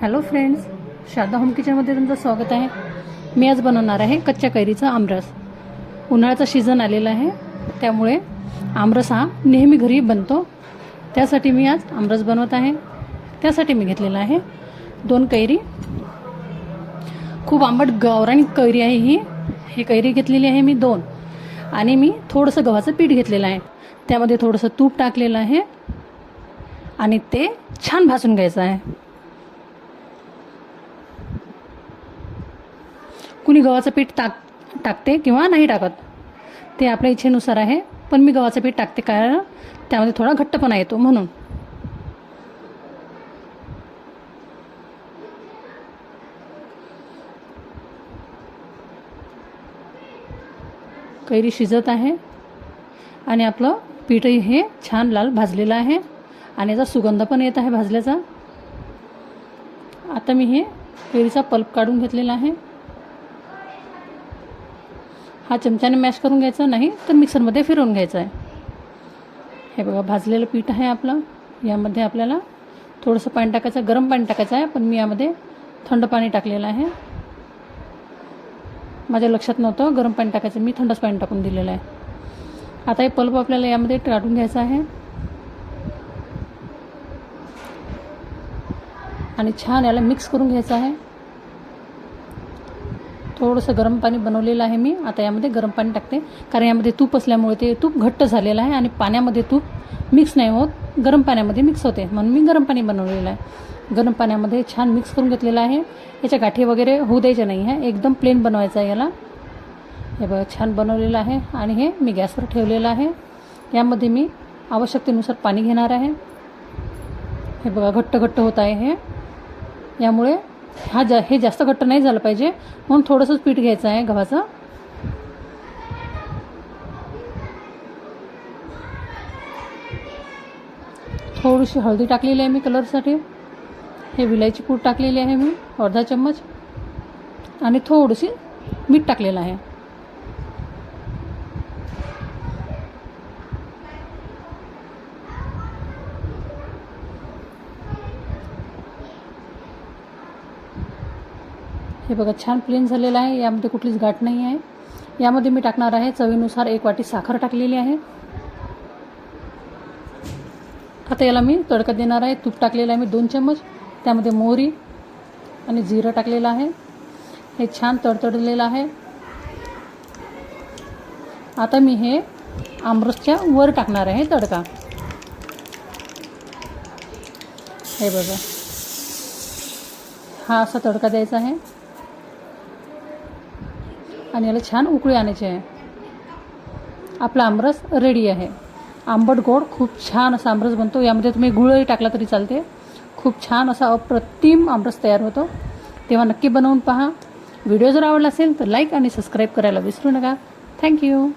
Hello friends Sharda home किचनमध्ये तुमचं स्वागत आहे. मी आज बनवणार आहे कच्च्या कैरीचा आमरस. उन्हाळ्याचा सीझन आलेला आहे त्यामुळे आमरस हा नेहमी घरी बनतो. त्यासाठी मी आज आमरस बनवत आहे. त्यासाठी मी घेतलेला आहे दोन कैरी. खूप आंबट गावरानी कैरी आहे ही. ही कैरी घेतलेली आहे मी दोन. आणि मी थोडंसं गव्हाचं पीठ घेतलेलं आहे. त्यामध्ये थोडंसं तूप टाकलेलं आहे. आणि ते छान भाजून घ्यायचं आहे. कुणी गव्हाचं पीठ टाक टाकते किंवा नाही टाकत ते आपल्या इच्छेनुसार आहे. पण मी गव्हाचं पीठ टाकते कारण त्यामध्ये थोडा घट्टपणा येतो म्हणून. कैरी शिजत आहे. आणि आपलं पीठही हे छान लाल भाजलेलं आहे. आणि याचा सुगंध पण येत आहे भाजल्याचा. आता मी हे कैरीचा पल्प काढून घेतलेला आहे. हा चमच्याने मॅश करून घ्यायचा नाही तर मिक्सरमध्ये फिरवून घ्यायचा आहे. हे बघा भाजलेलं पीठ आहे आपलं. यामध्ये आपल्याला थोडंसं पाणी टाकायचं गरम पाणी टाकायचं आहे पण मी यामध्ये थंड पाणी टाकलेलं आहे. माझ्या लक्षात नव्हतं. गरम पाणी टाकायचं. मी थंडच पाणी टाकून दिलेलं आहे. आता हे पल्प आपल्याला यामध्ये काढून घ्यायचा आहे. आणि छान याला मिक्स करून घ्यायचं आहे. थोडंसं गरम पाणी बनवलेलं आहे मी. आता यामध्ये गरम पाणी टाकते. कारण यामध्ये तूप असल्यामुळे ते तूप घट्ट झालेलं आहे आणि पाण्यामध्ये तूप मिक्स नाही होत. गरम पाण्यामध्ये मिक्स होते. म्हणून मी गरम पाणी बनवलेलं आहे. गरम पाण्यामध्ये छान मिक्स करून घेतलेलं आहे. याच्या गाठी वगैरे होऊ द्यायच्या नाही आहे. एकदम प्लेन बनवायचं आहे याला. हे बघा छान बनवलेलं आहे. आणि हे मी गॅसवर ठेवलेलं आहे. यामध्ये मी आवश्यकतेनुसार पाणी घेणार आहे. हे बघा घट्ट घट्ट होत आहे हे. यामुळे हा जा हे जास्त घट्ट नाही झालं पाहिजे. म्हणून थोडंसंच पीठ घ्यायचं आहे गव्हाचं. थोडीशी हळदी टाकलेली आहे मी कलरसाठी. हे विलायची पूड टाकलेली आहे मी अर्धा चम्मच. आणि थोडीशी मीठ टाकलेलं आहे. हे बघा छान प्लेन झालेलं आहे. यामध्ये कुठलीच गाठ नाही आहे. यामध्ये मी टाकणार आहे चवीनुसार एक वाटी साखर टाकलेली आहे. आता याला मी तडका देणार आहे. तूप टाकलेलं आहे मी दोन चम्मच. त्यामध्ये मोहरी आणि जिरं टाकलेलं आहे. हे छान तडतडलेलं आहे. आता मी हे आमरसच्या वर टाकणार आहे तडका. हे बघा. हा असा तडका द्यायचा आहे. आणि याला छान उकळी आणायची आहे. आपला आमरस रेडी आहे. आंबट गोड खूप छान असा आमरस बनतो. यामध्ये तुम्ही गुळही टाकला तरी चालते. खूप छान असा अप्रतिम आमरस तयार होतो. तेव्हा नक्की बनवून पहा. व्हिडिओ जर आवडला असेल तर लाईक आणि सबस्क्राईब करायला विसरू नका. थँक्यू